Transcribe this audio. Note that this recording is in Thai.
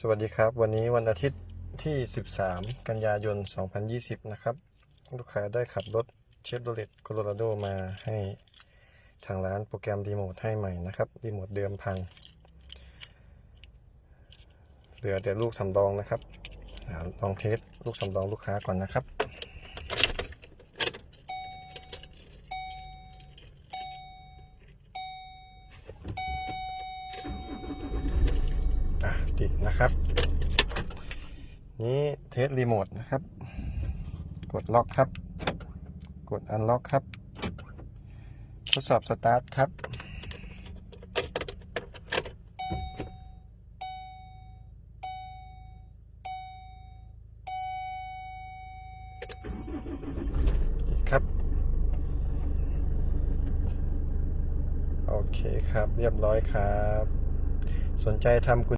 สวัสดีครับ วันนี้วันอาทิตย์ที่ 13 กันยายน 2020 นะครับ ลูกค้าได้ขับรถเชฟโรเลตโคโลราโดมาให้ทางร้านโปรแกรมรีโมทให้ใหม่นะครับรีโมทเดิมพัง เหลือแต่ลูกสำรองนะครับลองเทสลูกสำรองลูกค้าก่อนนะครับ อะ ติดนะครับ นี้เทสรีโมทนะครับ กดล็อกครับ กดอันล็อกครับ ทดสอบสตาร์ทครับครับ โอเคครับเรียบร้อยครับ สนใจทำกุญ